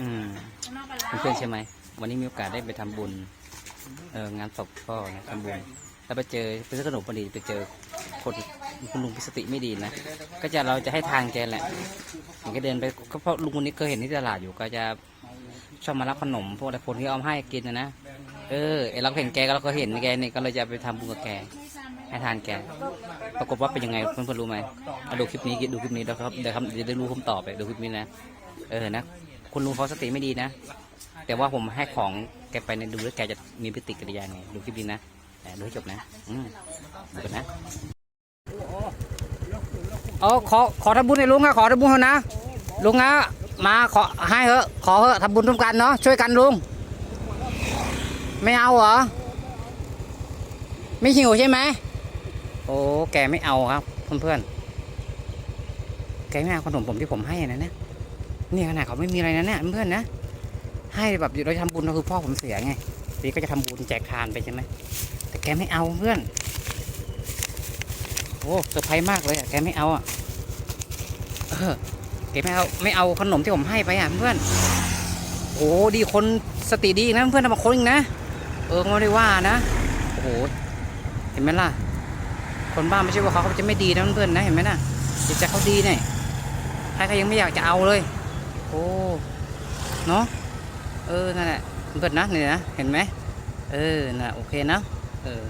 อืมเพื่อนๆใช่ไหม วันนี้มีโอกาสได้ไปทำบุญ เอองานศพพ่อนะทำบุญ แล้วไปเจอไปซื้อขนมพอดีไปเจอคนคุณลุงพิสติไม่ดีนะ ก็จะเราจะให้ทางแกแหละผมก็เดินไปก็เพราะลุงคนนี้เคยเห็นที่ตลาดอยู่ก็จะชอบมารับขนมพวกแต่คนที่เอามาให้กินนะนะ เออไอเราก็เห็นแกก็เราก็เห็นแกนี่ก็เลยจะไปทำบุญกับแก ให้ทานแก ปรากฏว่าเป็นยังไงเพื่อนๆรู้ไหมเอาดูคลิปนี้ดูคลิปนี้แล้วครับเดี๋ยวครับเดี๋ยวได้รู้คำตอบไปดูคลิปนี้นะ เออนะ คุณลุงเขาสติไม่ดีนะ แต่ว่าผมให้ของแกไปในดูแล้วแกจะมีปฏิกิริยาไงดูคลิปนี้นะแต่ดูให้จบนะ อืมดูกันนะเอาขอขอทำบุญให้ลุงอะขอทำบุญเถอะนะลุงอะมาขอให้เถอะขอเถอะทำบุญร่วมกันเนาะช่วยกันลุงไม่เอาเหรอไม่หิวใช่ไหมโอ้แกไม่เอาครับเพื่อนๆแกไม่เอาขนมผมที่ผมให้นะเนี่ย นี่ขนาดเขาไม่มีอะไรนะเนี่ยเพื่อนนะ ให้แบบเราทำบุญเราคือพ่อผมเสียไงทีก็จะทำบุญแจกทานไปใช่ไหมแต่แกไม่เอาเพื่อนโอ้เซอร์ไพรส์มากเลยอะแกไม่เอาอะเออแกไม่เอาไม่เอาขนมที่ผมให้ไปอะเพื่อนโอ้ดีคนสติดีนะเพื่อนทำมาคนอีกนะเออไม่ได้ว่านะโอ้โหเห็นไหมล่ะ คนบ้าไม่ใช่ว่าเขาเขาจะไม่ดีนะเพื่อนนะเห็นไหมนะจิตใจเขาดีเนี่ยใครก็ยังไม่อยากจะเอาเลย อ้เนาะเออนั่นแหละเพื่อนๆนะนี่นะเห็นไหมเออน่ะโอเคนะเออ